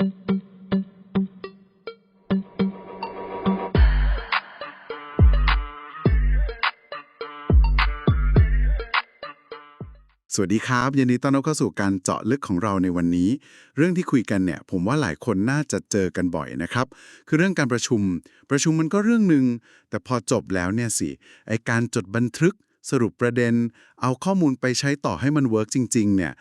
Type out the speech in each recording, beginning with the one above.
สวัสดีครับยินดีต้อนรับเข้าสู่การเจาะลึกของเราในวันนี้ เรื่องที่คุยกันเนี่ยผมว่าหลายคนน่าจะเจอกันบ่อยนะครับ คือเรื่องการประชุม ประชุมมันก็เรื่องหนึ่งแต่พอจบแล้วเนี่ยสิไอการจดบันทึกสรุปประเด็น เอาข้อมูลไปใช้ต่อให้มันเวิร์กจริง ๆ เนี่ย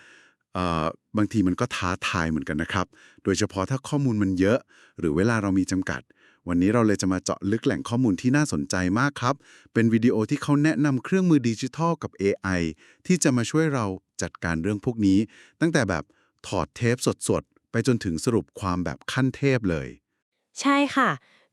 บางทีมันก็ท้าทายเหมือนกันนะครับ โดยเฉพาะถ้าข้อมูลมันเยอะ หรือเวลาเรามีจำกัด วันนี้เราเลยจะมาเจาะลึกแหล่งข้อมูลที่น่าสนใจมากครับ เป็นวิดีโอที่เขาแนะนำเครื่องมือดิจิทัลกับ AI ที่จะมาช่วยเราจัดการเรื่องพวกนี้ ตั้งแต่แบบถอดเทปสดๆ ไปจนถึงสรุปความแบบขั้นเทพเลย ใช่ค่ะ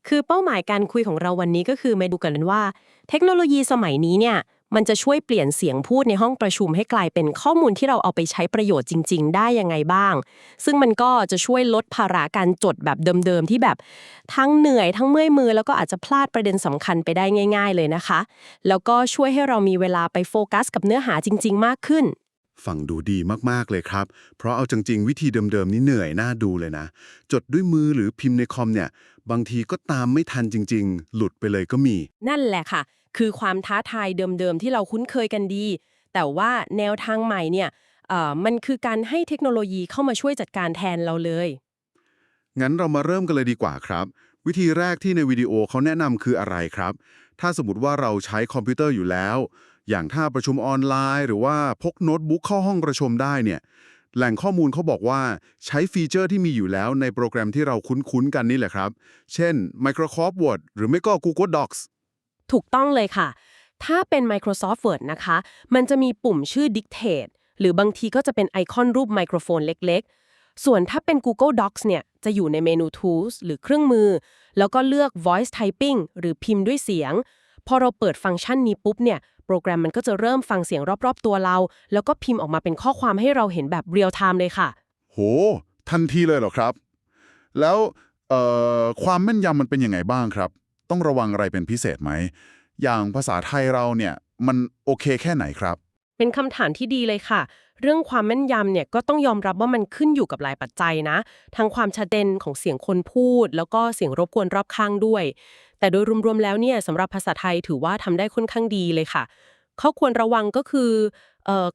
คือเป้าหมายการคุยของเราวันนี้ก็คือมาดูกันว่า เทคโนโลยีสมัยนี้เนี่ย มันจะช่วยเปลี่ยนเสียงพูดในห้องประชุมให้กลายเป็นข้อมูลที่เราเอาไปใช้ประโยชน์จริง ๆ ได้ยังไงบ้าง ซึ่งมันก็จะช่วยลดภาระการจดแบบเดิมๆที่แบบทั้งเหนื่อยทั้งเมื่อยมือ แล้วก็อาจจะพลาดประเด็นสำคัญไปได้ง่าย ๆ เลยนะคะ แล้วก็ช่วยให้เรามีเวลาไปโฟกัส กับเนื้อหาจริง ๆ มากขึ้นฟังดูดีมาก ๆ เลยครับ เพราะเอาจริง ๆ วิธีเดิม ๆ นี่เหนื่อยน่าดูเลยนะ จดด้วยมือหรือพิมพ์ในคอมเนี่ย บางทีก็ตามไม่ทันจริง ๆ หลุดไปเลยก็มี นั่นแหละค่ะ คือความท้าทายเดิมๆ ที่เราคุ้นเคยกันดี แต่ว่าแนวทางใหม่เนี่ยมันคือการให้เทคโนโลยีเข้ามาช่วยจัดการแทนเราเลย งั้นเรามาเริ่มกันเลยดีกว่าครับ วิธีแรกที่ในวิดีโอเขาแนะนำคืออะไรครับ ถ้าสมมติว่าเราใช้คอมพิวเตอร์อยู่แล้ว อย่างถ้าประชุมออนไลน์ หรือว่าพกโน้ตบุ๊กเข้าห้องประชุมได้เนี่ยแหล่งข้อมูลเขาบอกว่าใช้ฟีเจอร์ที่มีอยู่แล้วในโปรแกรมที่เราคุ้นๆกันนี่แหละครับ เช่น Microsoft Word หรือไม่ก็ Google Docs ถูกต้องเลยค่ะ ถ้าเป็น Microsoft Word นะคะ มันจะมีปุ่มชื่อ Dictate หรือบางทีก็จะเป็นไอคอนรูปไมโครโฟนเล็กๆ ส่วนถ้าเป็น Google Docs เนี่ย จะอยู่ในเมนู Tools หรือเครื่องมือ แล้วก็เลือก Voice Typing หรือพิมพ์ด้วยเสียง พอเราเปิดฟังก์ชันนี้ปุ๊บเนี่ย โปรแกรมมันก็จะเริ่มฟังเสียงรอบๆ ตัวเรา แล้วก็พิมพ์ออกมาเป็นข้อความให้เราเห็นแบบเรียลไทม์เลยค่ะ โห ทันทีเลยเหรอครับ แล้วความแม่นยำมันเป็นยังไงบ้างครับ ต้องระวังอะไรเป็นพิเศษไหม อย่างภาษาไทยเราเนี่ยมันโอเคแค่ไหนครับ เป็นคำถามที่ดีเลยค่ะ เรื่องความแม่นยำเนี่ยก็ต้องยอมรับว่ามันขึ้นอยู่กับหลายปัจจัยนะ ทั้งความชัดเจนของเสียงคนพูด แล้วก็เสียงรบกวนรอบข้างด้วย แต่โดยรวมๆแล้วเนี่ยสำหรับภาษาไทยถือว่าทำได้ค่อนข้างดีเลยค่ะ ข้อควรระวังก็คือ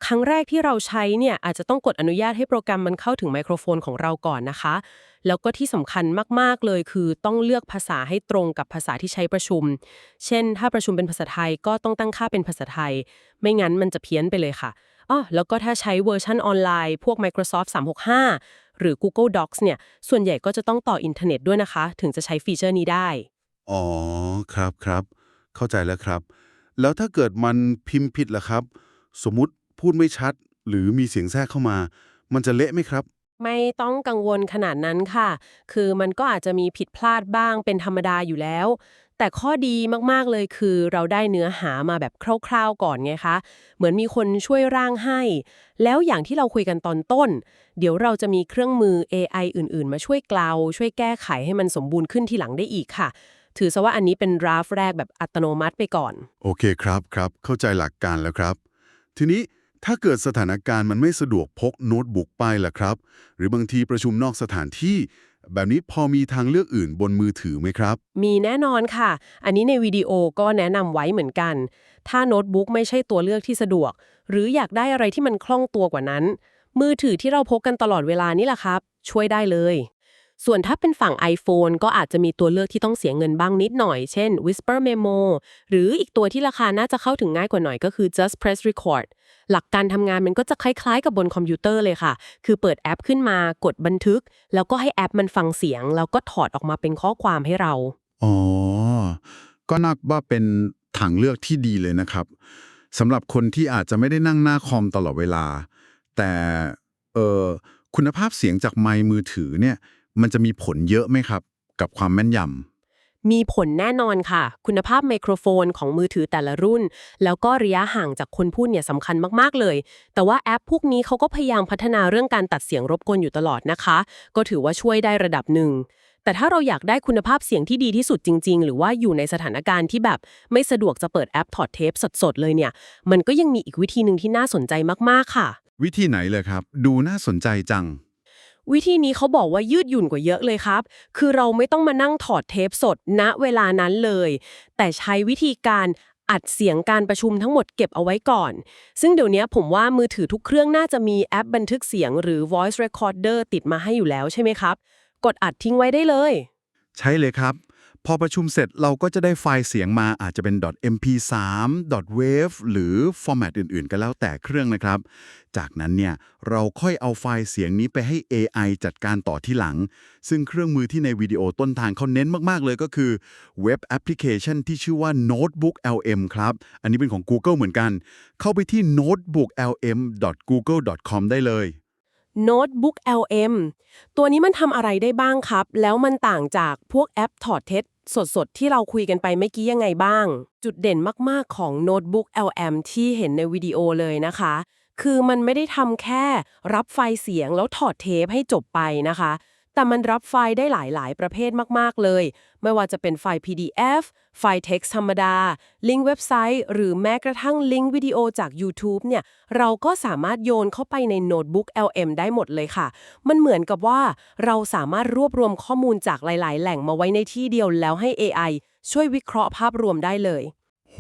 ครั้งแรกที่เราใช้เนี่ยอาจจะต้องกดอนุญาตให้โปรแกรมมันเข้าถึงไมโครโฟนของเราก่อนนะคะ แล้วก็ที่สำคัญมาก ๆ เลยคือต้องเลือกภาษาให้ตรงกับภาษาที่ใช้ประชุม เช่น ถ้าประชุมเป็นภาษาไทยก็ต้องตั้งค่าเป็นภาษาไทย ไม่งั้นมันจะเพี้ยนไปเลยค่ะอ้อแล้วก็ถ้าใช้เวอร์ชันออนไลน์พวก Microsoft 365 หรือ Google Docs เนี่ยส่วนใหญ่ก็จะต้องต่ออินเทอร์เน็ตด้วยนะคะ ถึงจะใช้ฟีเจอร์นี้ได้ อ๋อครับครับเข้าใจแล้วครับ แล้วถ้าเกิดมันพิมพ์ผิดล่ะครับ สมมติพูดไม่ชัด หรือมีเสียงแทรกเข้ามา มันจะเละไหมครับ ไม่ต้องกังวลขนาดนั้นค่ะ คือมันก็อาจจะมีผิดพลาดบ้างเป็นธรรมดาอยู่แล้ว แต่ข้อดีมากๆเลยคือเราได้เนื้อหามาแบบคร่าวๆก่อนไงคะ เหมือนมีคนช่วยร่างให้ แล้วอย่างที่เราคุยกันตอนต้น เดี๋ยวเราจะมีเครื่องมือ AI อื่น ๆ มาช่วยกลาวช่วยแก้ไขให้มันสมบูรณ์ขึ้นทีหลังได้อีกค่ะ ถือซะว่าอันนี้เป็นดราฟแรกแบบอัตโนมัติไปก่อน โอเคครับครับ เข้าใจหลักการแล้วครับ ทีนี้ถ้าเกิดสถานการณ์มันไม่สะดวกพกโน้ตบุ๊กไปล่ะครับ หรือบางทีประชุมนอกสถานที่ แบบนี้พอมีทางเลือกอื่นบนมือถือไหมครับ มีแน่นอนค่ะ อันนี้ในวิดีโอก็แนะนำไว้เหมือนกัน ถ้าโน้ตบุ๊กไม่ใช่ตัวเลือกที่สะดวก หรืออยากได้อะไรที่มันคล่องตัวกว่านั้น มือถือที่เราพกกันตลอดเวลานี่แหละครับ ช่วยได้เลย ส่วนถ้าเป็นฝั่ง iPhone ก็อาจจะมีตัวเลือกที่ต้องเสียเงินบ้างนิดหน่อย เช่น Whisper Memo หรืออีกตัวที่ราคาน่าจะเข้าถึงง่ายกว่าหน่อยก็คือ Just Press Record หลักการทำงานมันก็จะคล้ายๆกับบนคอมพิวเตอร์เลยค่ะ คือเปิดแอปขึ้นมากดบันทึก แล้วก็ให้แอปมันฟังเสียง แล้วก็ถอดออกมาเป็นข้อความให้เรา อ๋อ ก็นับว่าเป็นทางเลือกที่ดีเลยนะครับสำหรับคนที่อาจจะไม่ได้นั่งหน้าคอมตลอดเวลา แต่เออคุณภาพเสียงจากไมค์มือถือเนี่ย มันจะมีผลเยอะไหมครับ กับความแม่นยำมีผลแน่นอนค่ะ คุณภาพไมโครโฟนของมือถือแต่ละรุ่น แล้วก็ระยะห่างจากคนพูดเนี่ยสำคัญมากๆเลย แต่ว่าแอปพวกนี้เขาก็พยายามพัฒนาเรื่องการตัดเสียงรบกวนอยู่ตลอดนะคะ ก็ถือว่าช่วยได้ระดับหนึ่ง แต่ถ้าเราอยากได้คุณภาพเสียงที่ดีที่สุดจริง ๆ หรือว่าอยู่ในสถานการณ์ที่แบบไม่สะดวกจะเปิดแอปถอดเทปสดๆเลยเนี่ย มันก็ยังมีอีกวิธีหนึ่งที่น่าสนใจมากๆค่ะ วิธีไหนเลยครับ ดูน่าสนใจจัง วิธีนี้เขาบอกว่ายืดหยุ่นกว่าเยอะเลยครับ คือเราไม่ต้องมานั่งถอดเทปสดณเวลานั้นเลย แต่ใช้วิธีการอัดเสียงการประชุมทั้งหมดเก็บเอาไว้ก่อน ซึ่งเดี๋ยวนี้ผมว่ามือถือทุกเครื่องน่าจะมีแอปบันทึกเสียงหรือ voice recorder ติดมาให้อยู่แล้วใช่ไหมครับ กดอัดทิ้งไว้ได้เลย ใช่เลยครับ พอประชุมเสร็จเราก็จะได้ไฟล์เสียงมาอาจจะเป็น .mp3 .wave หรือฟอร์แมตอื่น ๆ ก็แล้วแต่เครื่องนะครับ จากนั้นเนี่ยเราค่อยเอาไฟล์เสียงนี้ไปให้ AI จัดการต่อที่หลัง ซึ่งเครื่องมือที่ในวิดีโอต้นทางเขาเน้นมาก ๆ เลยก็คือเว็บแอปพลิเคชันที่ชื่อว่า Notebook LM ครับ อันนี้เป็นของ Google เหมือนกัน เข้าไปที่ notebooklm.google.com ได้เลย Notebook LM ตัวนี้มันทำอะไรได้บ้างครับ แล้วมันต่างจากพวกแอปถอดเท็จสดๆ ที่เราคุยกันไปเมื่อกี้ยังไงบ้าง จุดเด่นมากๆของ Notebook LM ที่เห็นในวิดีโอเลยนะคะ คือมันไม่ได้ทำแค่รับไฟล์เสียงแล้วถอดเทปให้จบไปนะคะ แต่มันรับไฟล์ได้หลายๆ ประเภทมาก ๆ เลย ไม่ว่าจะเป็นไฟล์ PDF ไฟล์ text ธรรมดา ลิงก์เว็บไซต์ หรือแม้กระทั่งลิงก์วิดีโอจาก YouTube เนี่ย เราก็สามารถโยนเข้าไปใน Notebook LM ได้หมดเลยค่ะ มันเหมือนกับว่าเราสามารถรวบรวมข้อมูลจากหลาย ๆ แหล่งมาไว้ในที่เดียวแล้วให้ AI ช่วยวิเคราะห์ภาพรวมได้เลย โห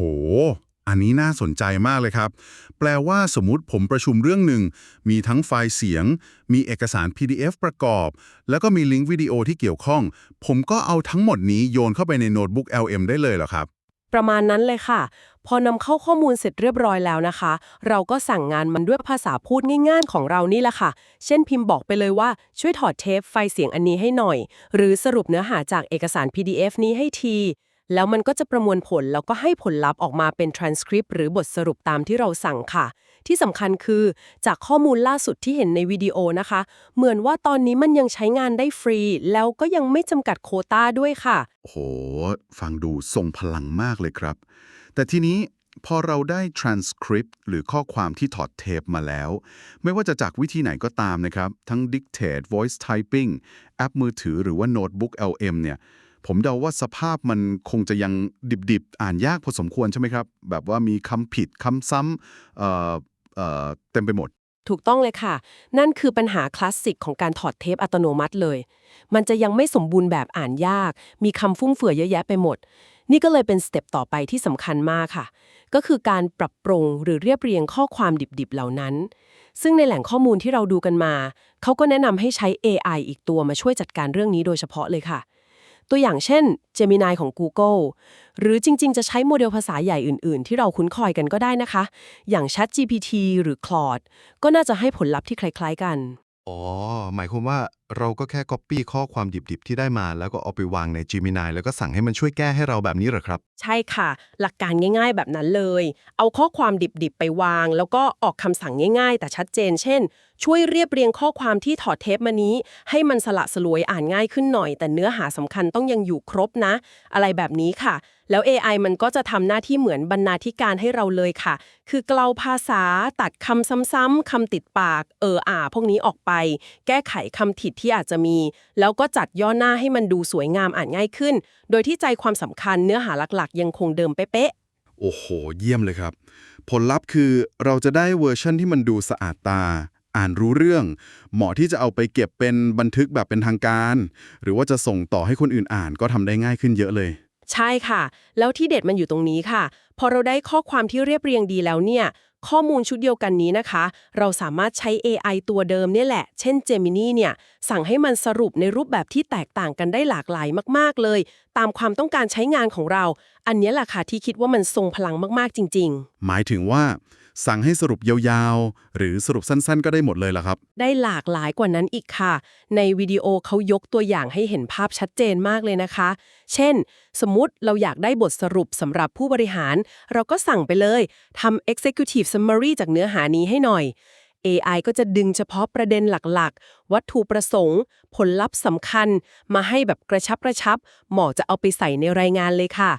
อันนี้น่าสนใจมากเลยครับ แปลว่าสมมติผมประชุมเรื่องหนึ่ง มีทั้งไฟล์เสียง มีเอกสาร PDF ประกอบ แล้วก็มีลิงก์วิดีโอที่เกี่ยวข้อง ผมก็เอาทั้งหมดนี้โยนเข้าไปในโน้ตบุ๊ก LM ได้เลยเหรอครับ ประมาณนั้นเลยค่ะ พอนำเข้าข้อมูลเสร็จเรียบร้อยแล้วนะคะ เราก็สั่งงานมันด้วยภาษาพูดง่ายๆ ของเรานี่แหละค่ะ เช่นพิมพ์บอกไปเลยว่าช่วยถอดเทปไฟล์เสียงอันนี้ให้หน่อย หรือสรุปเนื้อหาจากเอกสาร PDF นี้ให้ที แล้วมันก็จะประมวลผลแล้วก็ให้ผลลัพธ์ออกมาเป็น transcript หรือบทสรุปตามที่เราสั่งค่ะ ที่สำคัญคือจากข้อมูลล่าสุดที่เห็นในวิดีโอนะคะ เหมือนว่าตอนนี้มันยังใช้งานได้ฟรี แล้วก็ยังไม่จำกัดโคต้าด้วยค่ะโหฟังดูทรงพลังมากเลยครับ แต่ทีนี้พอเราได้ transcript หรือข้อความที่ถอดเทปมาแล้ว ไม่ว่าจะจากวิธีไหนก็ตามนะครับ ทั้ง dictate voice typing แอปมือถือหรือว่า notebook LM เนี่ย ผมเดาว่าสภาพมันคงจะยังดิบๆ อ่านยากพอสมควรใช่ไหมครับ แบบว่ามีคำผิดคำซ้ำเเเต็มไปหมด ถูกต้องเลยค่ะ นั่นคือปัญหาคลาสสิกของการถอดเทปอัตโนมัติเลย มันจะยังไม่สมบูรณ์แบบอ่านยาก มีคำฟุ่มเฟือยเยอะแยะไปหมด นี่ก็เลยเป็นสเต็ปต่อไปที่สำคัญมากค่ะ ก็คือการปรับปรุงหรือเรียบเรียงข้อความดิบๆเหล่านั้น ซึ่งในแหล่งข้อมูลที่เราดูกันมา เขาก็แนะนำให้ใช้ AI อีกตัวมาช่วยจัดการเรื่องนี้โดยเฉพาะเลยค่ะ ตัวอย่างเช่น Gemini ของ Google หรือจริง ๆ จะใช้โมเดลภาษาใหญ่อื่น ๆ ที่เราคุ้นเคยกันก็ได้นะคะ อย่าง ChatGPT หรือ Claude ก็น่าจะให้ผลลัพธ์ที่คล้าย ๆ กัน อ๋อ หมายความว่า เราก็แค่ Copy ข้อความดิบๆ ที่ได้มาแล้วก็เอาไปวางใน Gemini แล้วก็สั่งให้มันช่วยแก้ให้เราแบบนี้เหรอครับ ใช่ค่ะ หลักการง่ายๆแบบนั้นเลย เอาข้อความดิบๆ ไปวาง แล้วก็ออกคำสั่งง่ายๆ แต่ชัดเจน เช่น ช่วยเรียบเรียงข้อความที่ถอดเทปมานี้ ให้มันสละสลวยอ่านง่ายขึ้นหน่อย แต่เนื้อหาสำคัญต้องยังอยู่ครบนะ อะไรแบบนี้ค่ะ แล้ว AI มันก็จะทำหน้าที่เหมือนบรรณาธิการให้เราเลยค่ะ คือเกลาภาษาตัดคำซ้ำๆคำติดปาก เอออ่าพวกนี้ออกไป แก้ไขคำผิดที่อาจจะมี แล้วก็จัดย่อหน้าให้มันดูสวยงามอ่านง่ายขึ้น โดยที่ใจความสำคัญเนื้อหาหลักๆ ยังคงเดิมเป๊ะโอ้โห เยี่ยมเลยครับ ผลลัพธ์คือเราจะได้เวอร์ชันที่มันดูสะอาดตา อ่านรู้เรื่อง เหมาะที่จะเอาไปเก็บเป็นบันทึกแบบเป็นทางการ หรือว่าจะส่งต่อให้คนอื่นอ่านก็ทำได้ง่ายขึ้นเยอะเลย ใช่ค่ะ แล้วที่เด็ดมันอยู่ตรงนี้ค่ะ พอเราได้ข้อความที่เรียบเรียงดีแล้วเนี่ย ข้อมูลชุดเดียวกันนี้นะคะ เราสามารถใช้ AI ตัวเดิมเนี่ยแหละ เช่น Gemini เนี่ย สั่งให้มันสรุปในรูปแบบที่แตกต่างกันได้หลากหลายมาก ๆ เลย ตามความต้องการใช้งานของเรา อันนี้แหละค่ะที่คิดว่ามันทรงพลังมาก ๆ จริง ๆ หมายถึงว่า สั่งให้สรุปยาวๆ หรือสรุปสั้นๆ ก็ได้หมดเลยเหรอครับ ได้หลากหลายกว่านั้นอีกค่ะ ในวิดีโอเขายกตัวอย่างให้เห็นภาพชัดเจนมากเลยนะคะ เช่น สมมติเราอยากได้บทสรุปสำหรับผู้บริหาร เราก็สั่งไปเลยทำ executive summary จากเนื้อหานี้ให้หน่อย AI ก็จะดึงเฉพาะประเด็นหลักๆ วัตถุประสงค์ ผลลัพธ์สำคัญ มาให้แบบกระชับกระชับเหมาะจะเอาไปใส่ในรายงานเลยค่ะ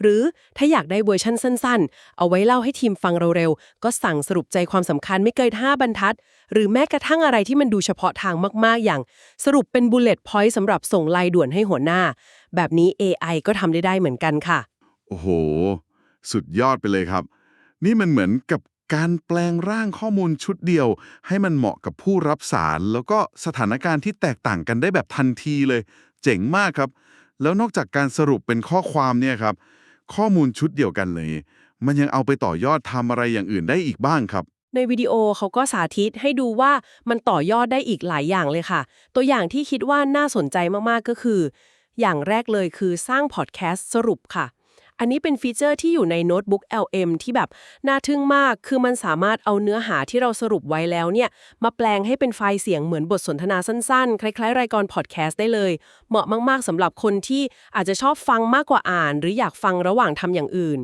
หรือถ้าอยากได้เวอร์ชั่นสั้น ๆ เอาไว้เล่าให้ทีมฟังเร็วๆ ก็สั่งสรุปใจความสำคัญไม่เกิน 5 บรรทัด หรือแม้กระทั่งอะไรที่มันดูเฉพาะทางมากๆ อย่าง สรุปเป็น bullet point สำหรับส่งไลน์ด่วนให้หัวหน้า แบบนี้ AI ก็ทำได้ได้เหมือนกันค่ะ โอ้โห สุดยอดไปเลยครับ นี่มันเหมือนกับการแปลงร่างข้อมูลชุดเดียว ให้มันเหมาะกับผู้รับสาร แล้วก็สถานการณ์ที่แตกต่างกันได้แบบทันทีเลย เจ๋งมากครับ แล้วนอกจากการสรุปเป็นข้อความเนี่ยครับ ข้อมูลชุดเดียวกันเลย มันยังเอาไปต่อยอดทำอะไรอย่างอื่นได้อีกบ้างครับ ในวิดีโอเขาก็สาธิตให้ดูว่ามันต่อยอดได้อีกหลายอย่างเลยค่ะ ตัวอย่างที่คิดว่าน่าสนใจมากๆก็คือ อย่างแรกเลยคือสร้างพอดแคสต์สรุปค่ะ อันนี้เป็นฟีเจอร์ที่อยู่ในโน้ตบุ๊ก LM ที่แบบน่าทึ่งมาก คือมันสามารถเอาเนื้อหาที่เราสรุปไว้แล้วเนี่ยมาแปลงให้เป็นไฟล์เสียงเหมือนบทสนทนาสั้นๆ คล้ายๆ รายการพอดแคสต์ได้เลย เหมาะมากๆสำหรับคนที่อาจจะชอบฟังมากกว่าอ่าน หรืออยากฟังระหว่างทำอย่างอื่น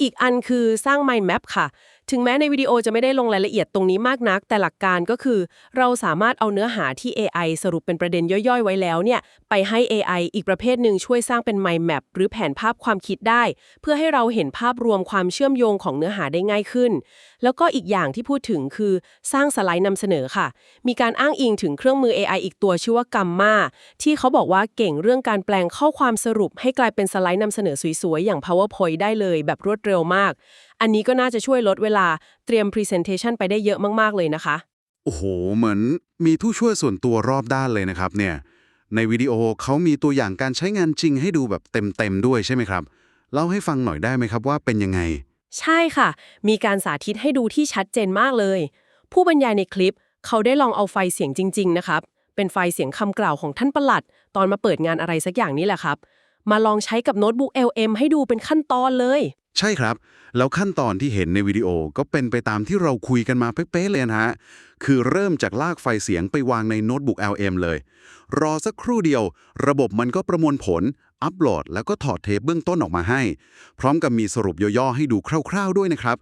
อีกอันคือสร้าง Mind Map ค่ะ ถึงแม้ในวิดีโอจะไม่ได้ลงรายละเอียดตรงนี้มากนัก แต่หลักการก็คือ เราสามารถเอาเนื้อหาที่ AI สรุปเป็นประเด็นย่อยๆ ไว้แล้วเนี่ยไปให้ AI อีกประเภทหนึ่งช่วยสร้างเป็น Mind Map หรือแผนภาพความคิดได้ เพื่อให้เราเห็นภาพรวมความเชื่อมโยงของเนื้อหาได้ง่ายขึ้น แล้วก็อีกอย่างที่พูดถึงคือสร้างสไลด์นำเสนอค่ะ มีการอ้างอิงถึงเครื่องมือ AI อีกตัวชื่อว่า Gamma ที่เขาบอกว่าเก่งเรื่องการแปลงข้อความสรุป ให้กลายเป็นสไลด์นำเสนอสวยๆ อย่าง PowerPoint ได้เลยแบบรวดเร็วมาก อันนี้ก็น่าจะช่วยลดเวลาเตรียม Presentation ไปได้เยอะมากๆเลยนะคะ โอ้โห เหมือนมีผู้ช่วยส่วนตัวรอบด้านเลยนะครับเนี่ย ในวิดีโอเขามีตัวอย่างการใช้งานจริงให้ดูแบบเต็มๆด้วยใช่ไหมครับ เล่าให้ฟังหน่อยได้ไหมครับว่าเป็นยังไง ใช่ค่ะ มีการสาธิตให้ดูที่ชัดเจนมากเลย ผู้บรรยายในคลิป เขาได้ลองเอาไฟเสียงจริง ๆ นะครับ เป็นไฟเสียงคำกล่าวของท่านประหลัด ตอนมาเปิดงานอะไรสักอย่างนี้แหละครับ มาลองใช้กับโน้ตบุ๊ก LM ให้ดูเป็นขั้นตอนเลย ใช่ครับ แล้วขั้นตอนที่เห็นในวิดีโอก็เป็นไปตามที่เราคุยกันมาเป๊ะๆเลยนะฮะ คือเริ่มจากลากไฟเสียงไปวางในโน้ตบุ๊ก LM เลย รอสักครู่เดียว ระบบมันก็ประมวลผล อัปโหลด แล้วก็ถอดเทปเบื้องต้นออกมาให้ พร้อมกับมีสรุปย่อๆให้ดูคร่าว ๆด้วยนะครับ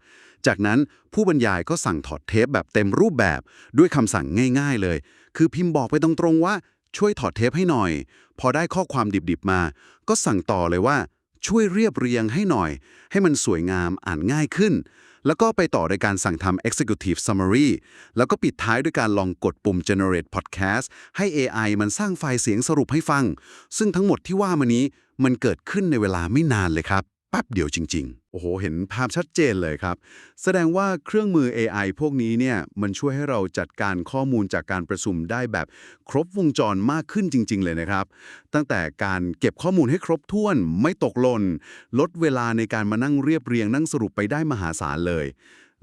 จากนั้นผู้บรรยายก็สั่งถอดเทปแบบเต็มรูปแบบด้วยคำสั่งง่าย ๆ เลย คือพิมพ์บอกไปตรงๆว่าช่วยถอดเทปให้หน่อย พอได้ข้อความดิบๆมา ก็สั่งต่อเลยว่าช่วยเรียบเรียงให้หน่อย ให้มันสวยงามอ่านง่ายขึ้น แล้วก็ไปต่อโดยการสั่งทำ executive summary แล้วก็ปิดท้ายด้วยการลองกดปุ่ม generate podcast ให้ AI มันสร้างไฟล์เสียงสรุปให้ฟัง ซึ่งทั้งหมดที่ว่ามานี้มันเกิดขึ้นในเวลาไม่นานเลยครับ ป๊บเดียวจริง ๆ โอ้โห เห็นภาพชัดเจนเลยครับ แสดงว่าเครื่องมือ AI พวกนี้เนี่ย มันช่วยให้เราจัดการข้อมูลจากการประชุมได้แบบครบวงจรมากขึ้นจริง ๆ เลยนะครับ ตั้งแต่การเก็บข้อมูลให้ครบถ้วน ไม่ตกหล่น ลดเวลาในการมานั่งเรียบเรียงนั่งสรุปไปได้มหาศาลเลย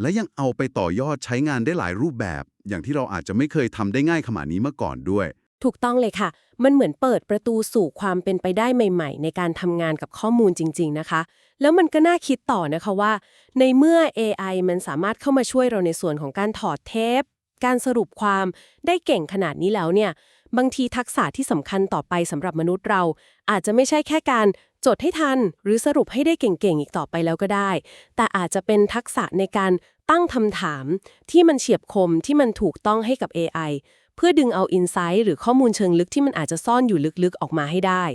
และยังเอาไปต่อยอดใช้งานได้หลายรูปแบบ อย่างที่เราอาจจะไม่เคยทำได้ง่ายขนาดนี้มาก่อนด้วย ถูกต้องเลยค่ะ มันเหมือนเปิดประตูสู่ความเป็นไปได้ใหม่ ๆ ในการทำงานกับข้อมูลจริง ๆ นะคะ แล้วมันก็น่าคิดต่อนะคะว่า ในเมื่อ AI มันสามารถเข้ามาช่วยเราในส่วนของการถอดเทป การสรุปความได้เก่งขนาดนี้แล้วเนี่ย บางทีทักษะที่สำคัญต่อไปสำหรับมนุษย์เรา อาจจะไม่ใช่แค่การจดให้ทัน หรือสรุปให้ได้เก่งๆอีกต่อไปแล้วก็ได้ แต่อาจจะเป็นทักษะในการตั้งคำถามที่มันเฉียบคมที่มันถูกต้องให้กับ AI เพื่อดึงเอาอินไซต์หรือข้อมูลเชิงลึกที่มันอาจจะซ่อนอยู่ลึกๆออกมาให้ได้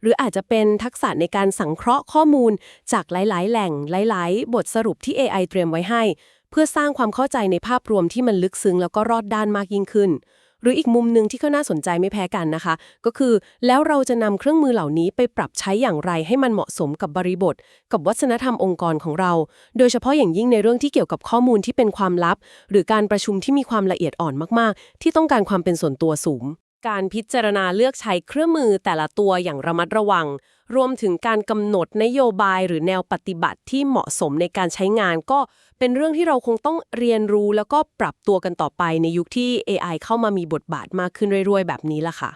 หรืออาจจะเป็นทักษะในการสังเคราะห์ข้อมูลจากหลาย ๆ แหล่งหลาย ๆ บทสรุปที่ AI เตรียมไว้ให้ เพื่อสร้างความเข้าใจในภาพรวมที่มันลึกซึ้งแล้วก็รอดด้านมากยิ่งขึ้น หรืออีกมุมหนึ่งที่ก็น่าสนใจไม่แพ้กันนะคะ ก็คือแล้วเราจะนำเครื่องมือเหล่านี้ไปปรับใช้อย่างไรให้มันเหมาะสมกับบริบท กับวัฒนธรรมองค์กรของเรา โดยเฉพาะอย่างยิ่งในเรื่องที่เกี่ยวกับข้อมูลที่เป็นความลับ หรือการประชุมที่มีความละเอียดอ่อนมาก ๆ ที่ต้องการความเป็นส่วนตัวสูงการพิจารณาเลือกใช้เครื่องมือแต่ละตัวอย่างระมัดระวัง รวมถึงการกำหนดนโยบายหรือแนวปฏิบัติที่เหมาะสมในการใช้งานก็ เป็นเรื่องที่เราคงต้องเรียนรู้แล้วก็ปรับตัวกันต่อไปในยุคที่ AI เข้ามามีบทบาทมากขึ้นเรื่อยๆ แบบนี้ล่ะค่ะ